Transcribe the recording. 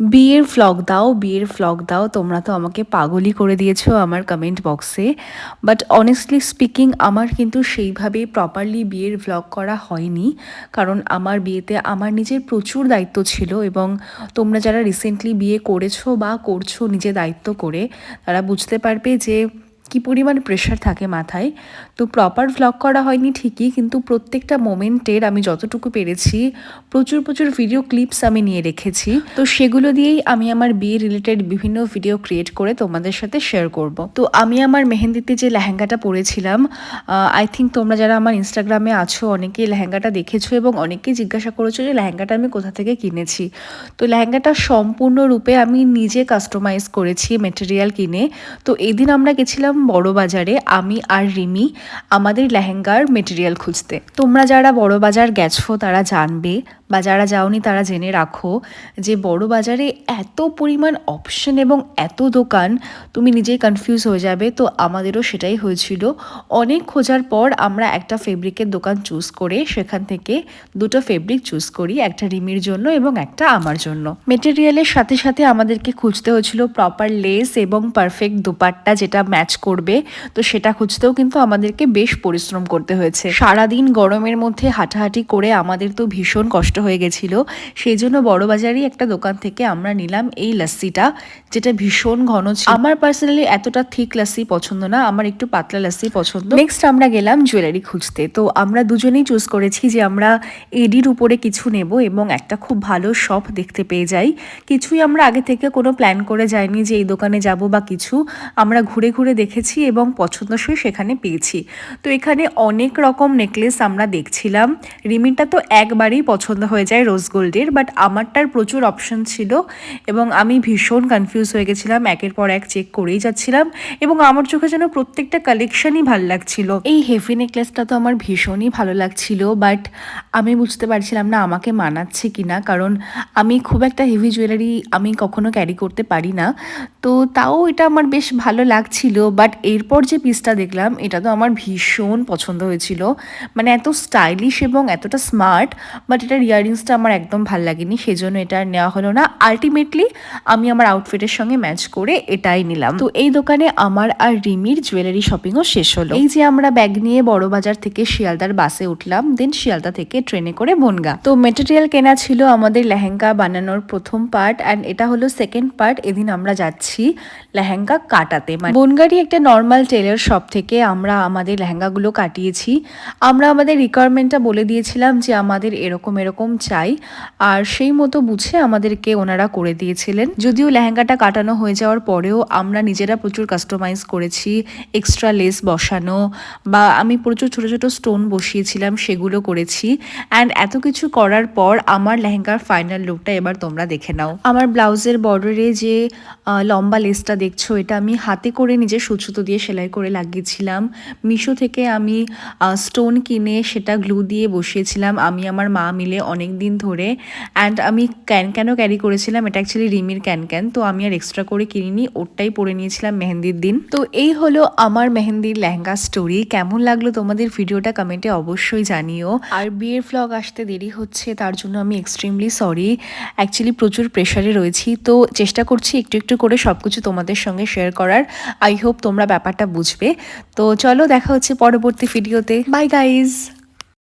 বিয়ের ফ্লগ দাও, বিয়ের ফ্লগ দাও, তোমরা তো আমাকে পাগলই করে দিয়েছ আমার কমেন্ট বক্সে বাট অনেস্টলি স্পিকিং আমার কিন্তু সেইভাবে প্রপারলি বিয়ের ভ্লগ করা হয়নি। কারণ আমার বিয়েতে আমার নিজের প্রচুর দায়িত্ব ছিল এবং তোমরা যারা রিসেন্টলি বিয়ে করেছ বা করছ নিজে দায়িত্ব করে, তারা বুঝতে পারবে যে কী পরিমাণ প্রেশার থাকে মাথায়, তো প্রপার ভ্লগ করা হয়নি ঠিকই, কিন্তু প্রত্যেকটা মোমেন্টের আমি যতটুকু পেরেছি, প্রচুর প্রচুর ভিডিও ক্লিপস আমি নিয়ে রেখেছি। তো সেগুলো দিয়েই আমি আমার বিয়ে রিলেটেড বিভিন্ন ভিডিও ক্রিয়েট করে তোমাদের সাথে শেয়ার করব। তো আমি আমার মেহেন্দিতে যে লেহেঙ্গাটা পরেছিলাম আই থিঙ্ক তোমরা যারা আমার ইনস্টাগ্রামে আছো, অনেকেই লেহেঙ্গাটা দেখেছ এবং অনেকেই জিজ্ঞাসা করেছ যে লেহেঙ্গাটা আমি কোথা থেকে কিনেছি। তো লেহেঙ্গাটা সম্পূর্ণরূপে আমি নিজে কাস্টমাইজ করেছি মেটেরিয়াল কিনে। তো এদিন আমরা গেছিলাম বড় বাজারে আমি আর রিমি আমাদের লেহেঙ্গার মেটেরিয়াল খুঁজতে। তোমরা যারা বড় বাজার গেছো তারা জানবে বা যারা যাওনি তারা জেনে রাখো যে বড় বাজারে এত পরিমাণ অপশন এবং এত দোকান, তুমি নিজেই কনফিউজ হয়ে যাবে। তো আমাদেরও সেটাই হয়েছিল। অনেক খোঁজার পর আমরা একটা ফেব্রিকের দোকান চুজ করে সেখান থেকে দুটো ফেব্রিক চুজ করি, একটা রিমির জন্য এবং একটা আমার জন্য। মেটেরিয়ালের সাথে সাথে আমাদেরকে খুঁজতে হয়েছিল প্রপার লেস এবং পারফেক্ট দুপাট্টা যেটা ম্যাচ করবে। তো সেটা খুঁজতেও কিন্তু আমাদেরকে বেশ পরিশ্রম করতে হয়েছে। সারাদিন গরমের মধ্যে হাঁটাহাঁটি করে আমাদের তো ভীষণ কষ্ট হয়ে গেছিল। সেই জন্য বড়বাজারই একটা দোকান থেকে আমরা নিলাম এই লাস্সিটা যেটা ভীষণ ঘন ছিল। আমার পার্সোনালি এতটা থিক লাস্সি পছন্দ না, আমার একটু পাতলা লাস্সি পছন্দ। নেক্সট আমরা গেলাম জুয়েলারি খুঁজতে। তো আমরা দুজনেই চুজ করেছি যে আমরা এডির উপরে কিছু নেব এবং একটা খুব ভালো শপ দেখতে পেয়ে যাই। কিছুই আমরা আগে থেকে কোনো প্ল্যান করে যাইনি যে এই দোকানে যাব বা কিছু। আমরা ঘুরে ঘুরে দেখেছি এবং পছন্দসই সেখানে পেয়েছি। তো এখানে অনেক রকম নেকলেস আমরা দেখছিলাম। রিমিনটা তো একবারেই পছন্দ হয়ে যায় রোজ গোল্ডের বাট আমারটার প্রচুর অপশন ছিল এবং আমি ভীষণ কনফিউজ হয়ে গেছিলাম, একের পর এক চেক করেই যাচ্ছিলাম এবং আমার চোখে যেন প্রত্যেকটা কালেকশনই ভালো লাগছিল। এই হেভি নেকলেসটা তো আমার ভীষণই ভালো লাগছিল বাট আমি বুঝতে পারছিলাম না আমাকে মানাচ্ছে কি না কারণ আমি খুব একটা হেভি জুয়েলারি আমি কখনো ক্যারি করতে পারি না। তো তাও এটা আমার বেশ ভালো লাগছিল বাট এরপর যে পিসটা দেখলাম, এটা তো আমার ভীষণ পছন্দ হয়েছিল। মানে এত স্টাইলিশ এবং এতটা স্মার্ট বাট এটার ইয়ারিংসটা আমার একদম ভালো লাগেনি, সেজন্য এটা আর নেওয়া হলো না। আলটিমেটলি আমি আমার আউটফিটের সঙ্গে ম্যাচ করে এটাই নিলাম। তো এই দোকানে আমার আর রিমির জুয়েলারি শপিংও শেষ হলো। এই যে আমরা ব্যাগ নিয়ে বড় বাজার থেকে শিয়ালদার বাসে উঠলাম দেন শিয়ালদা থেকে ট্রেনে করে বনগা। তো মেটেরিয়াল কেনা ছিল আমাদের লেহেঙ্গা বানানোর প্রথম পার্ট অ্যান্ড এটা হলো সেকেন্ড পার্ট এদিন আমরা যাচ্ছি লেহেঙ্গা কাটাতে। মানে বনগারই একটা নর্মাল টেলার শপ থেকে আমরা আমাদের লেহেঙ্গাগুলো কাটিয়েছি। আমরা আমাদের রিকোয়ারমেন্টটা বলে দিয়েছিলাম যে আমাদের এরকম এরকম চাই। আর সেই মতো বুঝে আমাদেরকে ওনারা করে দিয়েছিলেন। যদিও লেহেঙ্গাটা কাটানো হয়ে যাওয়ার পরেও আমরা নিজেরা প্রচুর কাস্টমাইজ করেছি এক্সট্রা লেস বসানো বা আমি প্রচুর ছোটো ছোটো স্টোন বসিয়েছিলাম, সেগুলো করেছি। অ্যান্ড এত কিছু করার পর আমার লেহেঙ্গার ফাইনাল লুকটা এবার তোমরা দেখে নাও। আমার ব্লাউজের বর্ডারে যে লম্বা লেসটা দেখছ, এটা আমি হাতে করে নিজের সুচুতো দিয়ে সেলাই করে লাগিয়েছিলাম। মিশো থেকে আমি স্টোন কিনে সেটা গ্লু দিয়ে বসিয়েছিলাম। আমি আমার মা মিলে অনেক দিন ধরে অ্যান্ড আমি ক্যান ক্যানও ক্যারি করেছিলাম? এটা অ্যাকচুয়ালি রিমির ক্যান ক্যান তো আমি আর এক্সট্রা করে কিনিনি ওটাই পরে নিয়েছিলাম মেহেন্দির দিন। তো এই হলো আমার মেহেন্দির লেহেঙ্গা স্টোরি কেমন লাগল তোমাদের ভিডিওটা কমেন্টে অবশ্যই জানিও। আর বিয়ের ফ্লগ আসতে দেরি হচ্ছে, তার জন্য আমি এক্সট্রিমলি সরি অ্যাকচুয়ালি প্রচুর প্রেশারে রয়েছি, তো চেষ্টা করছি একটু একটু করে সব কিছু তোমাদের সঙ্গে শেয়ার করার। আই হোপ তোমরা ব্যাপারটা বুঝবে। তো চলো দেখা হচ্ছে পরবর্তী ভিডিওতে বাই গাইজ